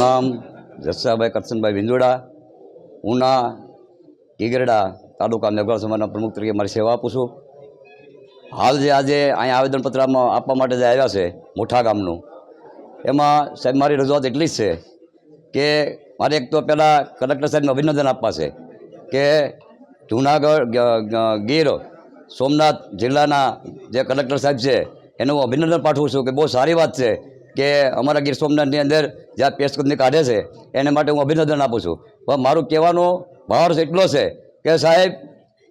નામ જસાભાઈ કરશનભાઈ વિંદોડા ઉના ઈગરડા તાલુકા મેઘવાળ સમાજના પ્રમુખ તરીકે મારી સેવા આપું છું. હાલ જે આજે અહીંયા આવેદનપત્રમાં આપવા માટે જે આવ્યા છે, મોઠા ગામનું, એમાં સાહેબ મારી રજૂઆત એટલી જ છે કે મારે એક તો પહેલાં કલેક્ટર સાહેબને અભિનંદન આપવા છે કે જૂનાગઢ ગીર, સોમનાથ જિલ્લાના જે કલેક્ટર સાહેબ છે, એને અભિનંદન પાઠવું છું કે બહુ સારી વાત છે. કે અમારા ગીર સોમનાથની અંદર જ્યાં પેશકદમી કાઢે છે, એને માટે હું અભિનંદન આપું છું. પણ મારું કહેવાનો ભાવ એટલો છે કે સાહેબ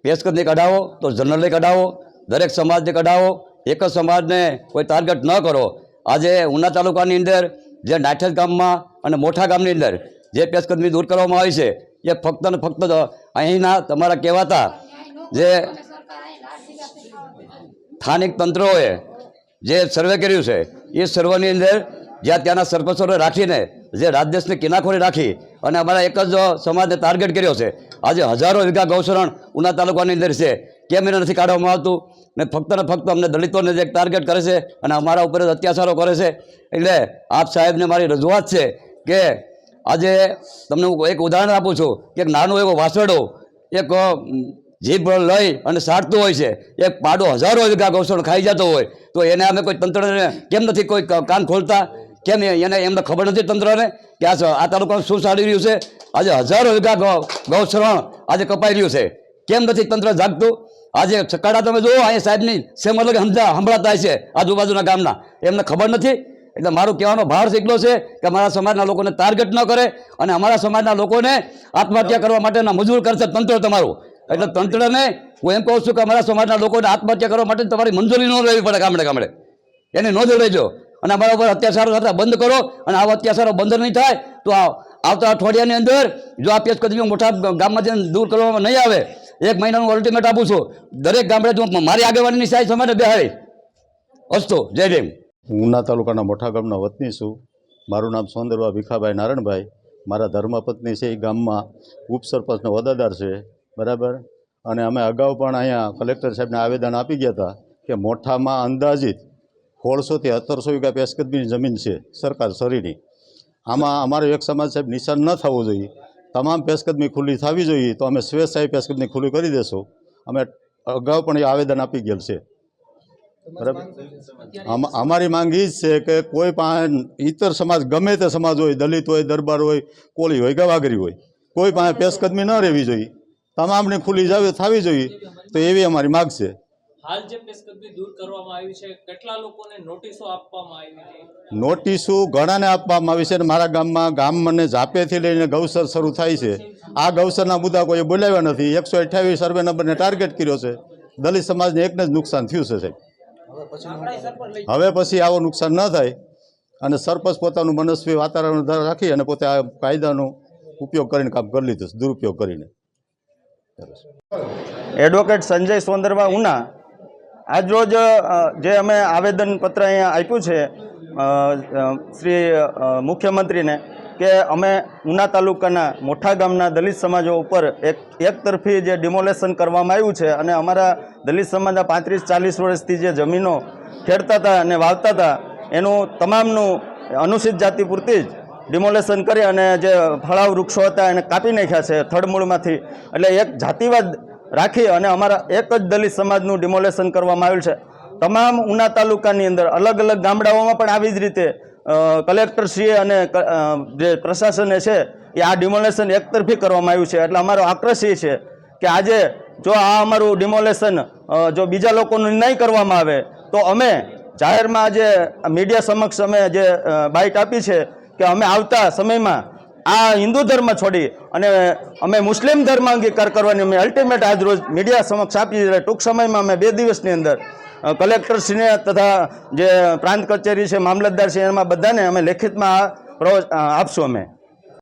પેશકદમી કઢાવો તો જનરલી કઢાવો, દરેક સમાજને કઢાવો, એક જ સમાજને કોઈ ટાર્ગેટ ન કરો. આજે ઉના તાલુકાની અંદર જે નાઠેજ ગામમાં અને મોઠા ગામની અંદર જે પેશકદમી દૂર કરવામાં આવી છે, એ ફક્ત ને ફક્ત અહીંના તમારા કહેવાતા જે સ્થાનિક તંત્રોએ જે સર્વે કર્યું છે એ સર્વની અંદર જ્યાં ત્યાંના સરપંચોને રાખીને, જે રાજદેશની કિનાખોરી રાખી અને અમારા એક જ સમાજને ટાર્ગેટ કર્યો છે. આજે હજારો વીઘા ગૌશરણ ઉના તાલુકાની અંદર છે. કેમ એને નથી કાઢવામાં આવતું? ને ફક્ત ને ફક્ત અમને દલિતોને જે ટાર્ગેટ કરે છે અને અમારા ઉપર જ અત્યાચારો કરે છે. એટલે આપ સાહેબને મારી રજૂઆત છે કે આજે તમને હું એક ઉદાહરણ આપું છું કે એક નાનો એવો વાસરડો એક જીભ લઈ અને સારતું હોય છે, એક પાડો હજારો વીઘા ગૌશળ ખાઈ જતો હોય, તો એને અમે કોઈ તંત્રને કેમ નથી કોઈ કાન ખોલતા? કેમ એને એમને ખબર નથી તંત્રને કે આ આ તાલુકામાં શું ચાલી રહ્યું છે? આજે હજારો વીઘા ગૌસરણ આજે કપાઈ રહ્યું છે. કેમ નથી તંત્ર જાગતું? આજે છકાડા તમે જુઓ, અહીંયા સાહેબની સેમ અલગ સમજા સંભળાતા છે આજુબાજુના ગામના. એમને ખબર નથી? એટલે મારું કહેવાનો ભાર એટલો છે કે અમારા સમાજના લોકોને ટાર્ગેટ ન કરે અને અમારા સમાજના લોકોને આત્મહત્યા કરવા માટેના મજૂર કરશે તંત્ર તમારું. એટલે તંત્રને હું એમ કહું છું કે અમારા સમાજના લોકોને આત્મહત્યા કરવા માટે તમારી મંજૂરી ન લેવી પડે ગામડે ગામડે. એને નોંધ લેજો અને અમારા ઉપર અત્યાચારો થતા બંધ કરો અને આવા અત્યાચારો બંધ નહીં થાય તો આવતા અઠવાડિયાની અંદર જો આ પેશ કદમીઓ મોટા ગામમાં જઈને દૂર કરવામાં નહીં આવે, એક મહિનાનું અલ્ટિમેટ આપું છું. દરેક ગામડે જો મારી આગેવાનીની સાહેબ સમાજને બેહાડી. અસ્તો, જય ભીમ. ઉના તાલુકાના મોટા ગામના વતની છું. મારું નામ સોંદરવા ભીખાભાઈ નારણભાઈ. મારા ધર્મપત્ની છે એ ગામમાં ઉપસરપંચનો હોદ્દેદાર છે. બરાબર? અને અમે અગાઉ પણ અહીંયા કલેક્ટર સાહેબને આવેદન આપી ગયા હતા કે મોઠામાં અંદાજિત સોળસોથી સત્તરસો વીઘા પેશકદમીની જમીન છે સરકાર સરીની આમાં અમારો એક સમાજ સાહેબ નિશાન ન થવું જોઈએ. તમામ પેશકદમી ખુલ્લી થવી જોઈએ તો અમે સ્વેચ્છાએ પેશકદમી ખુલ્લી કરી દેશું. અમે અગાઉ પણ એ આવેદન આપી ગયેલ છે. બરાબર? અમારી માંગ એ જ છે કે કોઈ પાસે ઇતર સમાજ ગમે તે સમાજ હોય, દલિત હોય, દરબાર હોય, કોળી હોય કે વાઘરી હોય, કોઈ પાસે પેશકદમી ન રહેવી જોઈએ. તમામને ખુલ્લી જાવે થવી જોઈએ. તો એવી અમારી માગ છે. હાલ જે પેશકદમી દૂર કરવામાં આવી છે કેટલા લોકોને નોટિસો આપવામાં આવી છે? નોટિસો ઘણાને આપવામાં આવી છે અને મારા ગામમાં ગામ મને ઝાપેથી લઈને ગૌસર શરૂ થાય છે. આ ગૌસરના મુદ્દા કોઈ બોલાવ્યા નથી. એકસો અઠ્યાવીસ સર્વે નંબરને ટાર્ગેટ કર્યો છે. દલિત સમાજને એકને જ નુકસાન થયું છે સાહેબ. હવે પછી આવો નુકસાન ન થાય અને સરપંચ પોતાનું મનસ્વી વાતાવરણ રાખી અને પોતે આ કાયદાનો ઉપયોગ કરીને કામ કરી લીધું દુરુપયોગ કરીને. એડવોકેટ સંજય સોંદરવા ઉના આજરોજ જે અમે આવેદનપત્ર અહીંયા આપ્યું છે શ્રી મુખ્યમંત્રીને, કે અમે ઉના તાલુકાના મોઠા ગામના દલિત સમાજો ઉપર એક એક તરફી જે ડિમોલેશન કરવામાં આવ્યું છે અને અમારા દલિત સમાજના પાંત્રીસ ચાલીસ વર્ષથી જે જમીનો ખેડતા હતા અને વાવતા હતા, એનું તમામનું અનુસૂચિત જાતિ પૂરતી જ ડિમોલેશન કરી અને જે ફળાવ વૃક્ષો હતા એને કાપી નાખ્યા છે થડમૂળમાંથી એટલે એક જાતિવાદ રાખી અને અમારા એક જ દલિત સમાજનું ડિમોલેશન કરવામાં આવ્યું છે. તમામ ઉના તાલુકાની અંદર અલગ અલગ ગામડાઓમાં પણ આવી જ રીતે કલેક્ટરશ્રીએ અને જે પ્રશાસને છે એ આ ડિમોલેશન એકતરફી કરવામાં આવ્યું છે. એટલે અમારો આક્રોશ એ છે કે આજે જો આ અમારું ડિમોલેશન જો બીજા લોકોનું નહીં કરવામાં આવે, તો અમે જાહેરમાં આજે મીડિયા સમક્ષ અમે જે બાઇક આપી છે કે અમે આવતા સમયમાં આ હિન્દુ ધર્મ છોડી અને અમે મુસ્લિમ ધર્મ અંગીકાર કરવાની અમે અલ્ટિમેટ આજ રોજ મીડિયા સમક્ષ આપી છે. ટૂંક સમયમાં અમે બે દિવસની અંદર કલેક્ટરશ્રીને તથા જે પ્રાંત કચેરી છે, મામલતદાર છે, એમાં બધાને અમે લેખિતમાં આપશું અમે